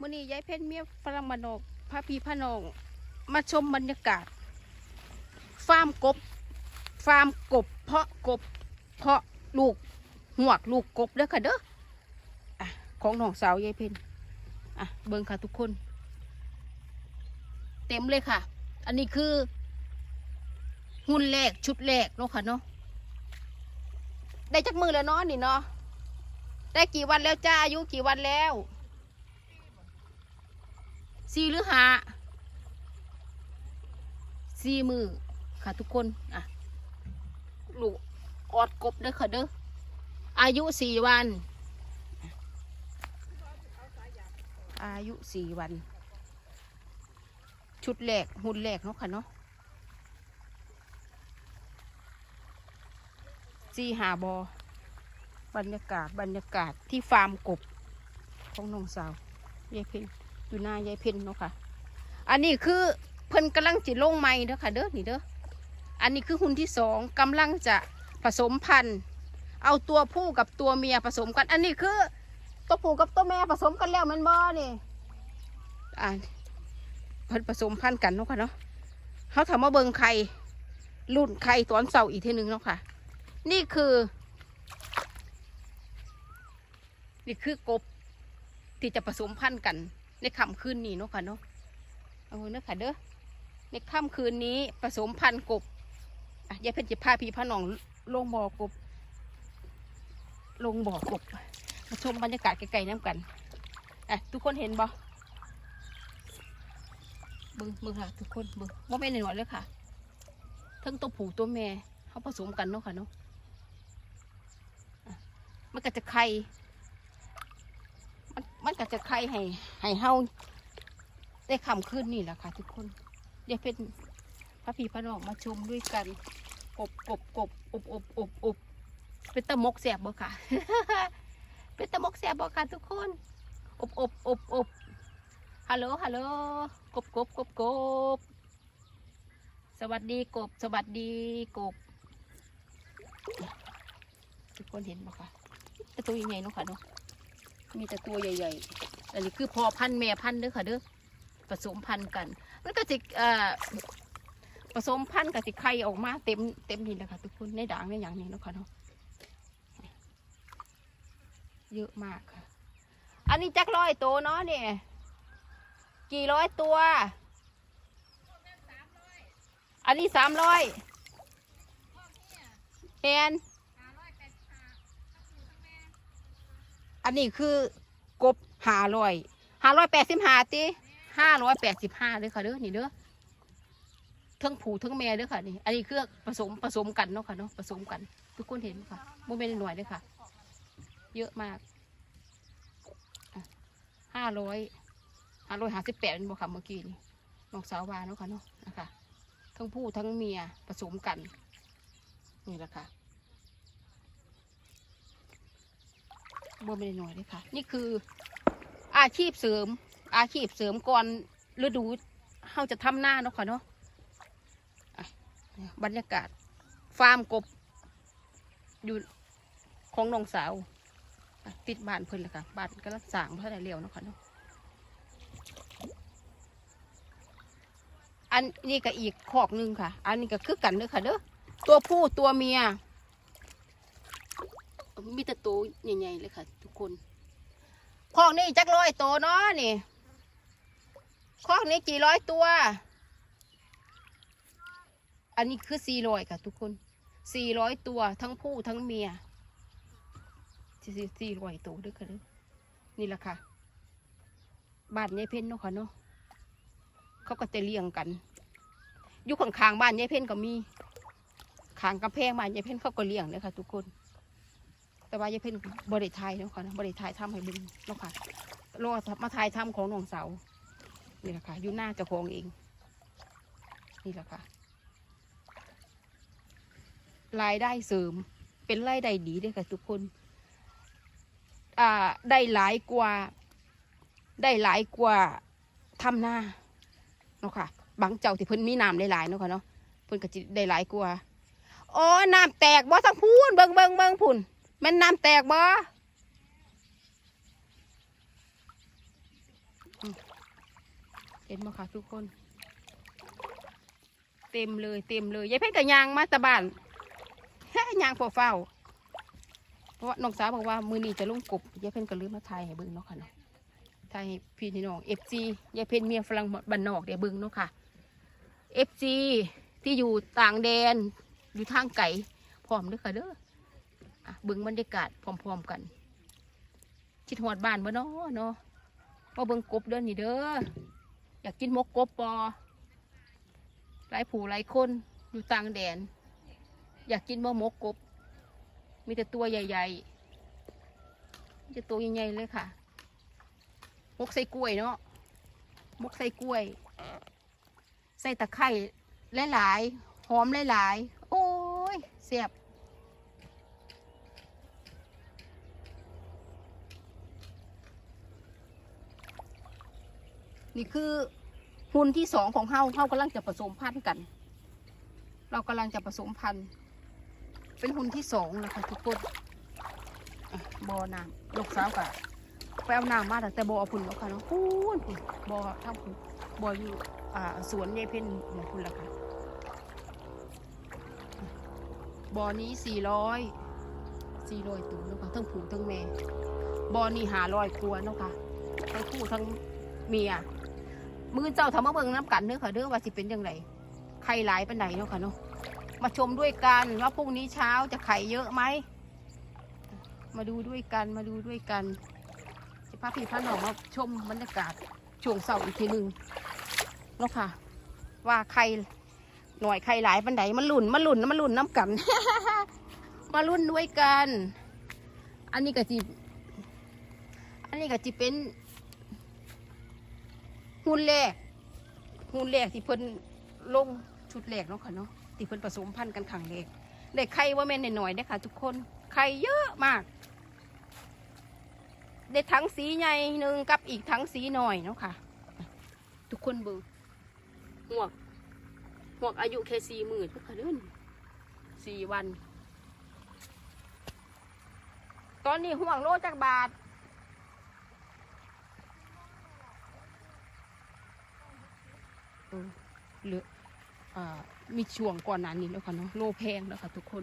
มื่อนี้ยายเพชรเมียฝรั่งมานกพระพีพระนองมาชมบรรยากาศ ฟาร์มกบ ฟาร์มกบ เพาะกบ เพาะลูกหวกลูกกบเด้อค่ะเด้ออะของน้องสาวยายเพชรอะเบิ่งค่ะทุกคน เต็มเลยค่ะ อันนี้คือ หุ้นแรกชุดแรกเนาะค่ะเนาะได้จักมือแล้วเนาะนี่เนาะได้กี่วันแล้วจ้าอายุกี่วันแล้ว สี่หรือห้าสี่มือค่ะทุกคนอะลูกออดกบเด้อค่ะเด้ออายุสี่วัน อายุสี่วัน ชุดแรกหุ่นแรกเนาะค่ะเนาะซีหาบอบรรยากาศบรรยากาศที่ฟาร์มกบ ของน้องสาวยายเพ็ญ อยู่หน้ายายเพ็ญเนาะค่ะ อันนี้คือเพิ่นกำลังจิลงไม้เด้อค่ะ เด้อนี่เด้อ อันนี้คือหุ่นที่สองกำลังจะผสมพันธุ์ เอาตัวผู้กับตัวเมียผสมกัน อันนี้คือตัวผู้กับตัวแม่ผสมกันแล้วมันบ่นี่อ่าเพิ่นผสมพันธุ์กันเนาะค่ะเนาะเขาทำมาเบิงไข่รุ่นไข่ตอนเสาอีกทีหนึงเนาะค่ะ นี่คือ นี่คือกบที่จะผสมพันธุ์กัน ในค่ำคืนนี้เนาะค่ะเนาะเอาเนาะค่ะเด้อในค่ำคืนนี้ผสมพันธุ์กบอะยายเพชรจะพาพี่พาน้องลงบ่อกบ ลงบ่อกบ มาชมบรรยากาศไกลๆน้ำกันอะทุกคนเห็นบ่เบึงเบึงค่ะทุกคนเบึงว่าไม่หน่อยเลยค่ะทั้งตัวผูตัวแม่เขาผสมกันเนาะค่ะเนาะมันก็จะไข่ มันก็จะไข่ให้ให้เฮาได้คำขึ้นนี่แหละค่ะ ทุกคนเดี๋ยวเป็นพระพี่พระน้องมาชมด้วยกันกบกบกบอบอบอบอบเป็นตะมกแสบบ่ค่ะ เป็นตะมกแสบบ่ค่ะทุกคนอบอบอบอบฮัลโหลฮัลโหลกบกบกบกบสวัสดีกบ สวัสดีกบ ทุกคนเห็นบ่คะแต่ตัวใหญ่เนาะค่ะเนาะ มีแต่ตัวใหญ่ๆ อันนี้คือพอพันธุ์แม่พันธุ์เด้อค่ะเด้อ ผสมพันธุ์กัน มันก็จะผสมพันธุ์กับสิไข่ออกมาเต็มเต็มนี่แหละค่ะทุกคนในด่างในอย่างนี้นะคะเนาะ เยอะมากค่ะ อันนี้จักร้อยตัวเนาะเนี่ย กี่ร้อยตัว อันนี้สามร้อยแอน อันนี้คือกบห้าร้อยห้าร้อยแปดสิบห้าตีห้าร้อยแปดสิบห้าเลยค่ะเด้อนี่เด้อทั้งผูทั้งแม่เด้อค่ะนี่ อันนี้คือผสมผสมกันเนาะค่ะเนาะผสมกัน ทุกคนเห็นค่ะโมเมนต์หน่วยเลยค่ะ เยอะมากห้าร้อยห้าร้อยห้าสิบแปดเป็นบ่ค่ะเมื่อกี้นี่น้องสาววาเนาะค่ะเนาะนะคะทั้งผู้ทั้งเมียผสมกันนี่แหละค่ะ บัวไม่ได้หน่อยเลยค่ะ นี่คืออาชีพเสริม อาชีพเสริมก่อนฤดูเขาจะทำหน้าเนาะค่ะเนาะบรรยากาศ ฟาร์มกบ อยู่ของน้องสาว ติดบ้านเพิ่นเลยค่ะบ้านก็รักสร้างเพื่อได้เร็วเนาะค่ะเนาะอันนี้ก็อีกขอกหนึ่งค่ะ อันนี้ก็คือกันเด้อค่ะเด้อตัวผู้ตัวเมีย มีแต่โตใหญ่ๆเลยค่ะ ทุกคนขอกนี้จักร้อยตัวเนาะนี่ขอกนี้กี่ร้อยตัว อันนี้คือสี่ร้อยค่ะ ทุกคนสี่ร้อยตัวทั้งผู้ทั้งเมียสี่สี่ร้อยตัวด้วยค่ะนี่แหละค่ะบ้านยายเพ็ญเนาะค่ะเนาะเขาก็จะเลี้ยงกันอยู่ข้างๆบ้านยายเพ่นก็มีข้างกำแพงบ้านยายเพ่นเขาก็เลี้ยงเลยค่ะ ทุกคน แต่ว่ายายเพ่นบริไทยเนาะค่ะนะบริไทยทำให้บึงเนาะค่ะรอมาทายทำของหนองเสานี่แหละค่ะอยู่หน้าเจ้าของเอง นี่แหละค่ะรายได้เสริมเป็นรายได้ดีเลยค่ะทุกคน อ่าได้หลายกว่า ได้หลายกว่าทำหน้าเนาะค่ะ บางเจ้าที่เพิ่นมีน้ำหลายๆเนาะค่ะเนาะเพิ่นก็จิได้หลายกว่าอ๋อน้ำแตกบ่ทั้งพูนเบิ่งเบิ่งเบิ่งพุ่น แม่นน้ำแตกบ่เห็นไหมคะทุกคน เต็มเลยเต็มเลยยายเพ่นกับยางมาตะบานแค่ยางพอเฝ้า เพราะว่าน้องสาวบอกว่ามือนี้จะลุ่งกบยายเพ่นก็ลืมมาถ่ายให้เบิ่งเนาะค่ะเนาะถ่ายให้พี่น้องเอฟซียายเพ่นเมียฝรั่งบ้านนอกเดี๋ยวเบิ่งเนาะค่ะเอฟซีที่อยู่ต่างแดนอยู่ทางไกลพร้อมเด้อค่ะเด้อ เบิ่งบรรยากาศพร้อมๆกันคิดหอดบ้านบ่เนาะเนาะมาเบิ่งกบเด้อนี่เด้ออยากกินมกกบปอหลายผู้หลายคนอยู่ต่างแดน อยากกินบ่หมกกบ มีแต่ตัวใหญ่ๆมีแต่ตัวใหญ่ๆเลยค่ะ มกใส่กล้วยเนาะมกใส่กล้วย ใส่ตะไคร้หลายๆหอมหลายๆโอ้ยเสียบ นี่คือหุ่นที่สองของเฮาเฮากำลังจะผสมพันธุ์กัน เรากำลังจะผสมพันธุ์ เป็นหุ่นที่สองนะคะทุกคนอ่อน้ำลูกสาวกะไปเอาน้ำมาแต่แต่อพุ่นแล้วค่ะเนาะพุ่นพุ่นบอทำพุ่นบออยู่อ่าสวนยายเพ่นหมูพุ่นละค่ะบอนี้สี่ร้อยสี่ร้อยตัวเนาะค่ะทั้งผู้ทั้งแม่บอนี้หาร้อยกลัวเนาะค่ะทั้งผู้ทั้งเมีย มือเจ้าทำมาเบิ่งน้ำกันเด้อค่ะเด้อว่าสิเป็นยังไงใครหลายปานไหนเนาะค่ะเนาะมาชมด้วยกันว่าพรุ่งนี้เช้าจะไข่เยอะไหมมาดูด้วยกันมาดูด้วยกันจะพาพี่พาน้องมาชมบรรยากาศช่วงเสาร์อีกทีหนึ่งเนาะค่ะ ว่าใครหน่อยใครหลายปันไดมันหลุ่นมันหลุ่นมันหลุ่นน้ำกัน มาลุ่นด้วยกัน อันนี้ก็จีอันนี้ก็จีเป็น หุ่นแรกหุ่นแรกที่เพิ่นลงชุดแรกเนาะค่ะเนาะที่เพิ่นผสมพันธุ์กันขังเล็กได้ไข่ว่าแม่นหน่อยๆเด้ค่ะ ทุกคนไข่เยอะมากได้ทั้งสีใหญ่หนึ่งกับอีกทั้งสีหน่อยเนาะค่ะ ทุกคนเบิ่งหวกหวกอายุแค่สี่หมื่นเพื่อค่ะเด้นสี่วัน ตอนนี้ห่วงโลจากบาท ออเหลืออ่ามีช่วงก่อนหน้านี้แล้วค่ะเนาะโลแพงแล้วค่ะทุกคน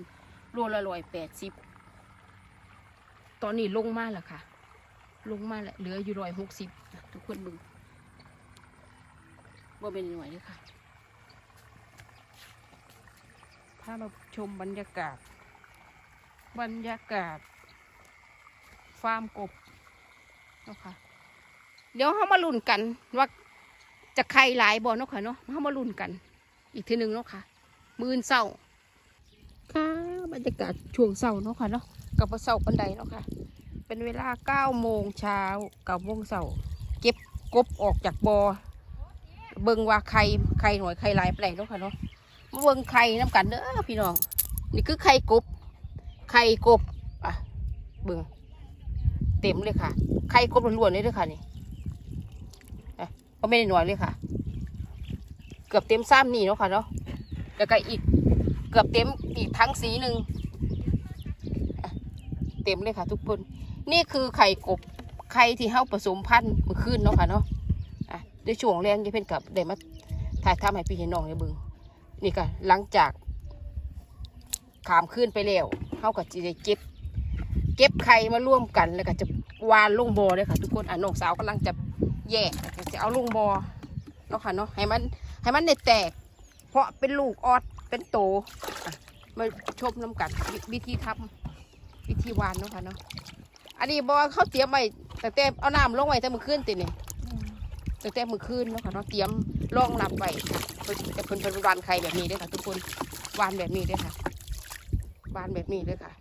โลละร้อยแปดสิบตอนนี้ลงมาแล้วค่ะ ลงมาแล้วเหลืออยู่ร้อยหกสิบทุกคนมึงว่าเป็นหน่วยเลยค่ะพามาชมบรรยากาศ บรรยากาศ ฟาร์มกบเนาะค่ะเดี๋ยวเขามาลุ้นกันว่า จะใครหลายบ่เนาะค่ะเนาะเขามาลุ้นกัน อีกทีหนึ่งเนาะค่ะ มือนเศร้าค่ะบรรยากาศช่วงเศร้าเนาะค่ะเนาะกับเศร้าปันไดเนาะค่ะ เป็นเวลาเก้าโมงเช้าเก้าโมงเศร้าเก็บกบออกจากบ่อเบิ่งว่าใครใครหน่วยใครหลายแปลงเนาะค่ะเนาะมาเบิ่งไข่น้ำกันเด้อพี่น้องนี่คือไข่กบ ไข่กบอะเบิ่งเต็มเลยค่ะ ไข่กบล้วนๆเลยเด้อค่ะนี่ ก็ไม่ได้น่วยเลยค่ะ เกือบเต็มซ้ำนี่เนาะค่ะเนาะแล้วก็อีกเกือบเต็มอีกทั้งสีหนึ่งเต็มเลยค่ะ ทุกคน นี่คือไข่กบไข่ที่เฮาผสมพันธุ์เมื่อคืนเนาะค่ะเนาะอะด้วยช่วงแรงที่เพิ่นกับได้มาถ่ายทำให้พี่เห็นน้องในเบึงนี่ก็หลังจากขามขึ้นไปแล้วเฮาก็จะได้เก็บ เก็บไข่มาร่วมกันแล้วก็จะวานลงบอเลยค่ะ ทุกคนอะน้องสาวกำลังจะ แยกจะเอาลงบอเนาะค่ะเนาะให้มันให้มันได้แตก เพราะเป็นลูกออดเป็นโตมาชมน้ำกันวิธีทำวิธีวานเนาะค่ะเนาะอันนี้บอเขาเตรียมไว้แต่แต่เอาน้ำลงไว้แต่มือขึ้นติเนี่ยแต่แต่มือขึ้นเนาะค่ะเนาะเตรียมรองรับไว้ค่ะเพิ่นเพิ่นเป็นวานไข่แบบนี้ด้วยค่ะ ทุกคนวานแบบนี้ด้วยค่ะวานแบบนี้ด้วยค่ะ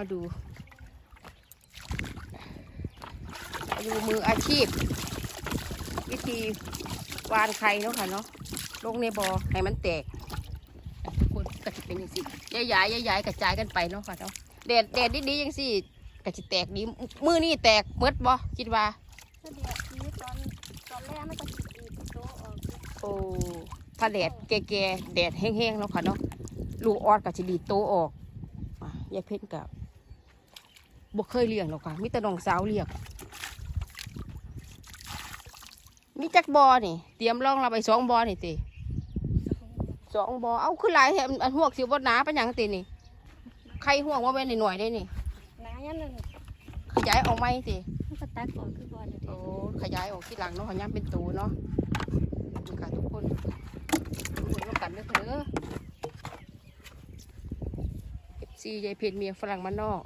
มาดู ดูมืออาชีพ วิธีวานไข่เนาะค่ะเนาะลงในบอ่อให้มันแตกทุกคนก็จะเป็นอย่างสิย้ายย้ายย้ายย้ายกระจายกันไปเนาะค่ะเนาะแดดแดดดีๆอย่างสิก็จะแตกดีมือนี่แตกเมดบ่คิดว่าถ้าเดือดนี้ตอนตอนแรกมันก็ติดดีโตะออกโอ้ถ้าแดดแก่ๆแดดแห้งๆเนาะค่ะเนาะลูกออดก็จะดีดโตออกอะยายเพ่นกับ บ่เคยเลี้ยงหรอกค่ะมีแต่น้องสาวเลี้ยงมีจักบอนี่ เตรียมรองเราไปสองบอนี่ติสองบอเอาขึ้นหลายแถมอันหวกสิบ่หนาปานหยังตินี่ใครห่วงว่าแม่นหน่อยๆได้นี่น้ำยันหนึ่งขยายออกไหมสิมันก็ตัดก่อนคือบอลอยู่โอ้ขยายออกที่หลังเนาะขยายเป็นตูเนาะนี่ค่ะทุกคนทุกคนร่วมกันเด้อค่ะเด้อเอฟ ซียายเพนเมียฝรั่งมานนอก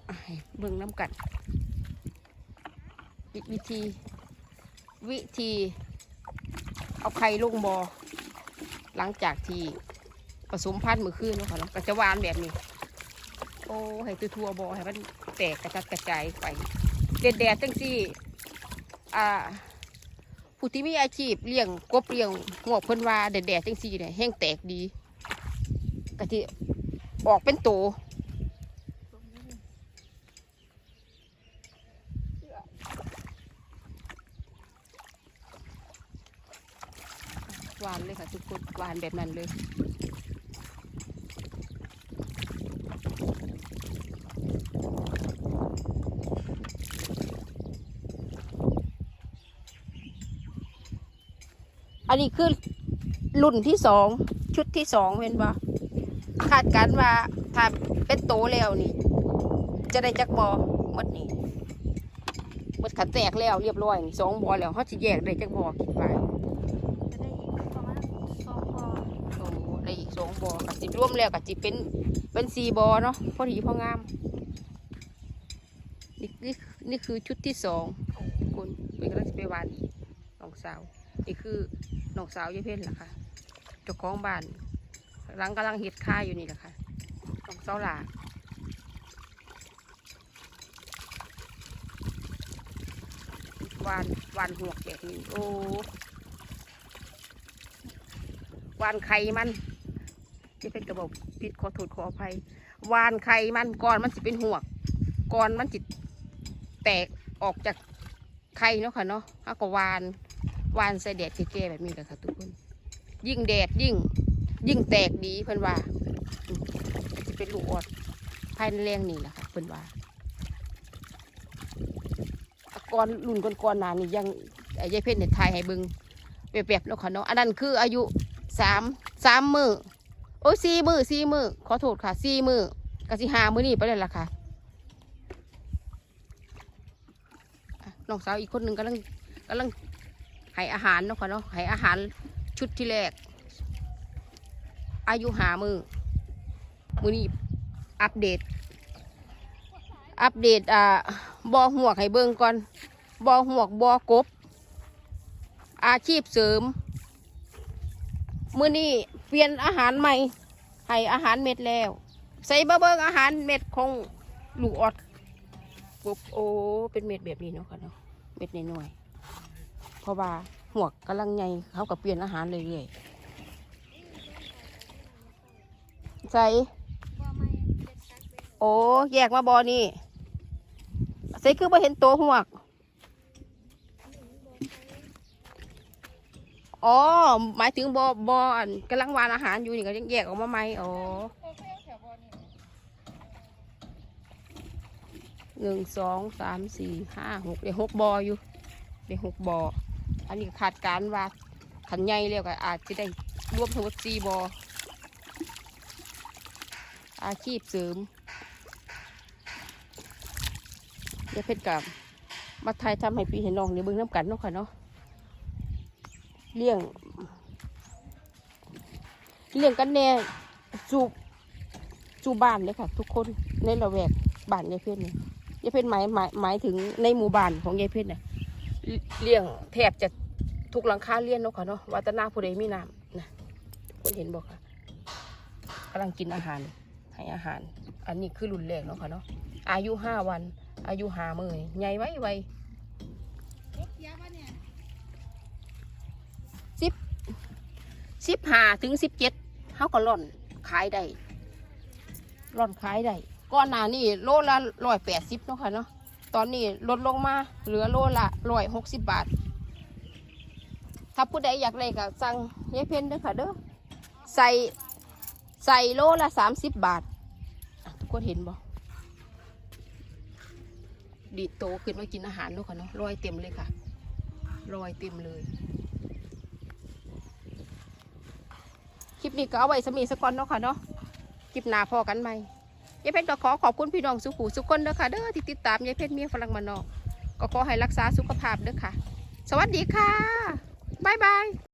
เบิ่งน้ำกัดวิธี วิธี เอาไข่ลงบอหลังจากที่ผสมพันธุ์มือคืนเนาะค่ะเนาะก็จะหวานแบบนี้ โอ้ให้ตัวทั่วบอให้มันแตกกระจัดกระจายไปแดดๆจังซี่อ่าผู้ที่มีอาชีพเลี้ยงกบเลี้ยงหวกเพิ่นว่าแดดๆจังซี่เนี่ยแห้งแตกดีกะทิออกเป็นโตห วานเลยค่ะ ทุกคนหวานแบบนั้นเลยอันนี้คือรุ่นที่สองชุดที่สองเป็นว่คาดการณ์ว่าถ้าเป็นโตแล้วนี่ จะได้จักบอหมดนี่หมดขันแตกแล้วเรียบร้อยนี่สองบอแล้วเขาจะแยกได้จักบอคิดไป จะได้อีกประมาณสองบอล โอ้ได้อีก สองบอกัจิรวมแล้วกับจิเป็นเป็นสี่บอเนาะพอดีพองามนี่นี่นี่คือชุดที่สองคุณเป็นกำลังจะไปวานอีกน้องสาวนี่คือน้องสาวยายเพ่นล่ะค่ะเจ้าของบ้านกำลังกำลังเห็ดค่าอยู่นี่แหละค่ะน้องสาวหลาวานวานหัวกแบบนี้โอ้วานไข่มัน จะเป็นกระบอกผิดขอโทษขออภัยวานไข่มันก่อนมันจะเป็นหัวกก่อนมันจิแตกออกจากไข่เนาะค่ะเนาะแล้วก็วานวานใส่แดดแก่แบบนี้แหละค่ะทุกคน ยิ่งแดดยิ่ง ยิ่งแตกดีเพิ่นว่าจะเป็นลูกออดภายในแรงนี่แหละค่ะเพิ่นว่าก่อนรุ่นก่อนๆหนานี่ยังยายเพ่นเนี่ยทายให้บิงแบบๆเนาะค่ะเนาะอันนั้นคืออายุสามสามมือ โอ้ยสี่มือสี่มือขอโทษค่ะสี่มือกะสิหามือนี่ไปเลยล่ะค่ะน้องสาวอีกคนหนึ่งกำลังกำลังให้อาหารเนาะค่ะเนาะให้อาหารชุดที่แรก อายุหามือมือนี้อัปเดต อัปเดตอ่าบอหวกให้เบิ่งก่อนบอหวกบอกบ อาชีพเสริม มือนี้เปลี่ยนอาหารใหม่ให้อาหารเม็ดแล้ว ใส่เบอเบิงอาหารเม็ดของลูกออดกบโอ้เป็นเม็ดแบบนี้เนาะค่ะเนาะเม็ดน้อยๆเพราะว่าหัวกกำลังใหญ่เขาก็เปลี่ยนอาหารเรื่อยๆใส่บอไม่เด็ดตัดเลยโอ้แยกมาบอนี่ใส่คือบ่เห็นตัวหัวก อ๋อ หมายถึงบอบออันกำลังวานอาหารอยู่นี่ก็ยังแยกออกมาไหมอ๋อหนึ่งสองสามสี่ห้าหกเดี๋ยวหกบออยู่เดี๋ยวหกบออันนี้ขาดการว่าขันใหญ่แล้วก็อาจจะได้รวมทั้งหมดสี่บออาชีพเสริมยาเพชรกับมาไทยทำให้พี่เห็นน้องในเบื้งน้ำกันเนาะค่ะเนาะ เลี้ยง เลี้ยงกันแน่จูจูบ้านเลยค่ะ ทุกคนในละแวกบ้านยายเพชรเนี่ยยายเพชรหมายหมายหมายถึงในหมู่บ้านของยายเพชรเนี่ยเลี้ยงแทบจะทุกหลังคาเลี้ยงเนาะค่ะเนาะวัตนาผู้ใดมีน้ำนะคนเห็นบอกค่ะกำลังกินอาหารให้อาหาร อันนี้คือรุ่นแรกเนาะค่ะเนาะอายุห้าวัน อายุหามือใหญ่ไว้ไวสิบ สิบห้าถึงสิบเจ็ดเขาก็ร่อนขายได้ร่อนขายได้ก้อนหนานี่โลละร้อยแปดสิบเนาะค่ะเนาะตอนนี้ลดลงมาเหลือโลละร้อยหกสิบบาท ถ้าผู้ใดอยากได้ก็สั่งยายเพนเด้อค่ะเด้อใส่ใส่โลละสามสิบบาทอะทุกคนเห็นบ่ดีดโตขึ้นมากินอาหารเนาะค่ะเนาะรอยเต็มเลยค่ะรอยเต็มเลย ลิปนี้ก็เอาไว้สมีสกอนเนาะค่ะเนาะคลิปหน้าพอกันไหมยายเพชรก็ขอขอบคุณพี่น้องสุขูสุขคนเด้อค่ะเด้อที่ติดตามยายเพชรเมียฝรั่งมานอกก็ขอให้รักษาสุขภาพเด้อค่ะ สวัสดีค่ะบ๊ายบาย